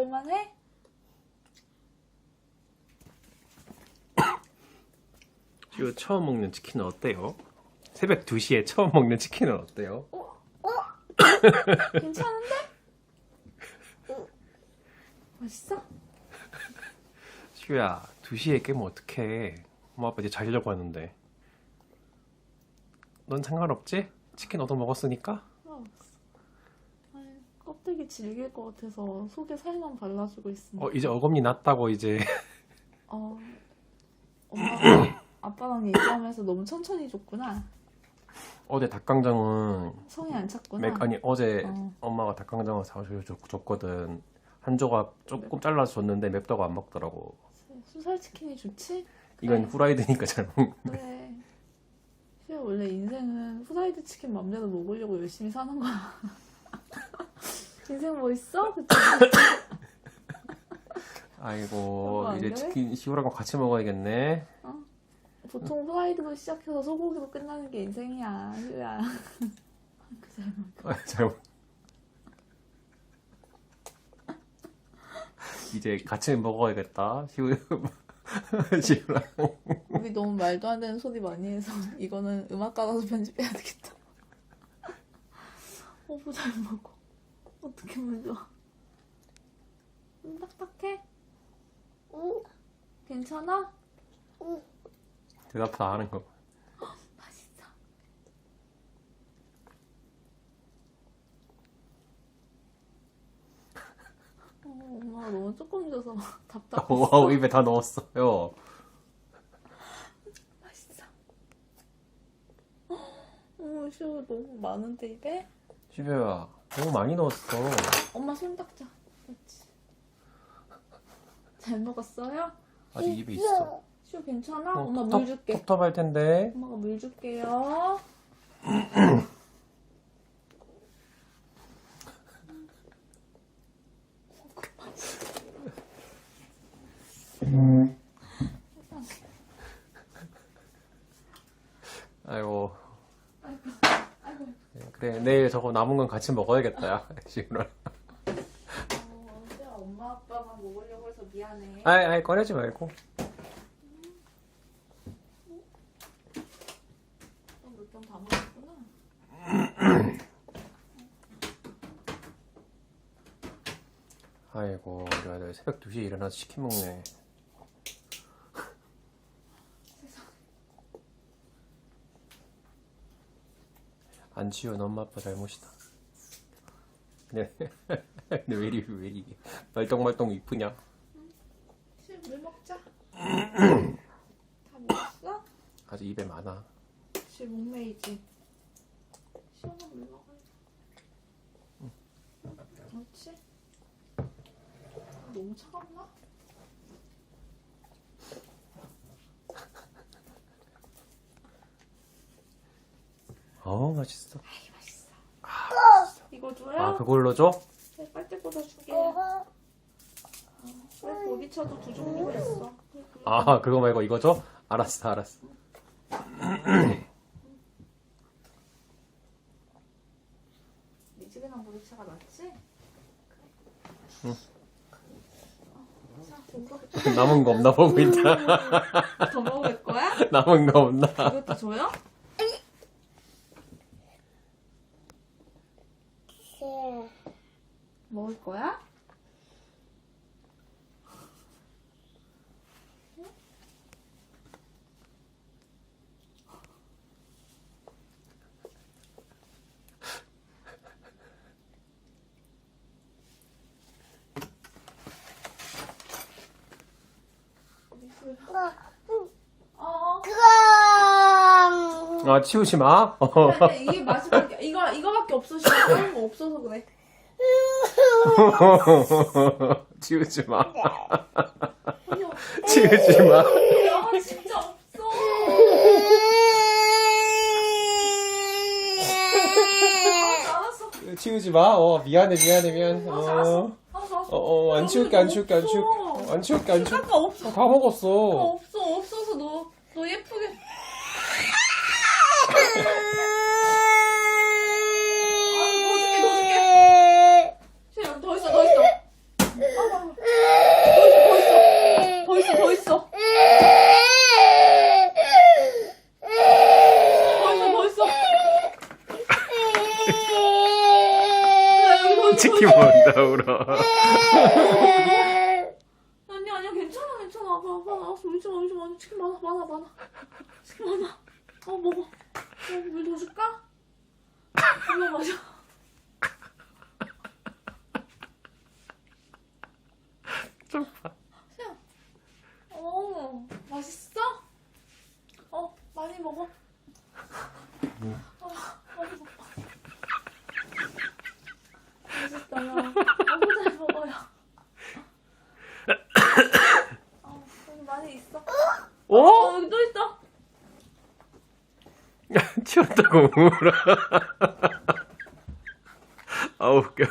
먹을만해? 슈 처음 먹는 치킨은 어때요? 새벽 2시에 처음 먹는 치킨은 어때요? 괜찮은데? 맛있어? 슈야 2시에 깨면 어떡해 엄마 아빠 이제 자려고 하는데 넌 상관없지? 치킨 얻어 먹었으니까? 질길 것 같아서 속에 살만 발라주고 있습니다. 어 이제 어금니 났다고 이제 어, 엄마가 아빠랑 얘기하면서 너무 천천히 줬구나. 어제 닭강정은 성이 안 찼구나. 맥, 아니 어제 어. 엄마가 닭강정을 사줬거든 한 조각 조금 잘라서 줬는데 맵다고 안 먹더라고 수살 치킨이 좋지? 이건 후라이드니까 잘 먹는 그래. 원래 인생은 후라이드 치킨 맘대로 먹으려고 열심히 사는 거야. 인생 뭐 있어? 아이고 안 이제? 치킨 시우랑 같이 먹어야겠네 보통 후라이드로 시작해서 소고기로 끝나는 게 인생이야, 슈야. 그잘 먹. 아, 잘 먹- 이제 같이 먹어야겠다 시우 시우랑 우리 너무 말도 안 되는 소리 많이 해서 이거는 음악 깔아서 편집해야 되겠다. 어부 잘 먹어. 어떻게 좋아? 음, 딱딱해? 오, 괜찮아? 대답 다 하는 거 맛있어. 어, 엄마가 너무 조금 줘서 답답해. 와우 입에 다 넣었어요 맛있어. 어, 슈 너무 많은데 입에? 시우야 너무 많이 넣었어 엄마 손 닦자. 그렇지. 잘 먹었어요? 아직 입에 있어 슈 괜찮아? 어, 엄마 텁텁- 물 줄게. 텁텁할 텐데 엄마가 물 줄게요. 아 이고 아이고. 그래 내일 저거 남은 건 같이 먹어야겠다 야. 시우랑 어, 슈야 엄마 아빠만 먹으려고 해서 미안해. 아이 아이 꺼내지 말고. 물병 다 먹었구나. 아이고 우리 아들 새벽 2시에 일어나서 치킨 먹네 안 치운 엄마 아빠 잘못이다 근데 근데 왜 이리 왜 이리 말똥말똥 이쁘냐 슈물 먹자. 다 먹었어? 아직 입에 많아 슈 목메이지. 시원한 물 먹어야 그렇지? 너무 차갑나? 어 맛있어 이거 줘요? 아 그걸로 줘? 네, 빨대 꽂아줄게요. 왜 보리차도 두 종류가 있어? 아 그거 말고 이거 줘? 알았어 알았어 네 집에 난 보리차가 낫지? 응. 어, 자, 이거 남은 거 없나 보고 있다 더 먹을 거야? 남은 거 없나 이것도 줘요? 먹을 거야? 어. 아 치우지 마 어. 이게 마지막이야. 이거 이거밖에 없어. 지금 다른 거 없어서 그래. 치우지 마 아니, 치우지 마야 진짜 없어. 아. 치우지 마. 어, 미안해, 미안해, 미안해. 어, 알았어. 어, 어, 안 치울게, 안 치울게, 안 치울게. 없어. 안 치울게, 안 치울게. 아까 없어. 어, 다 먹었어. 어, 없어 없어서 너 너 예쁘게. 아, 더 줄게 더 줄게. 더 있어 더 있어. 아, 아니 아니야 괜찮아 괜찮아. 아빠 아빠 알았어 울지 마 울지 마 치킨 많아 많아 많아. 치킨 많아. 어 먹어. 물더 줄까? 엄마 마셔. 좀 봐. 수야 어 맛있어? 어 많이 먹어. 어 많이 먹어 맛있다 야 너무 잘 먹어요 어 여기 많이 있어 어? 어 여기 또 있어 치웠다고 울어. 아 웃겨.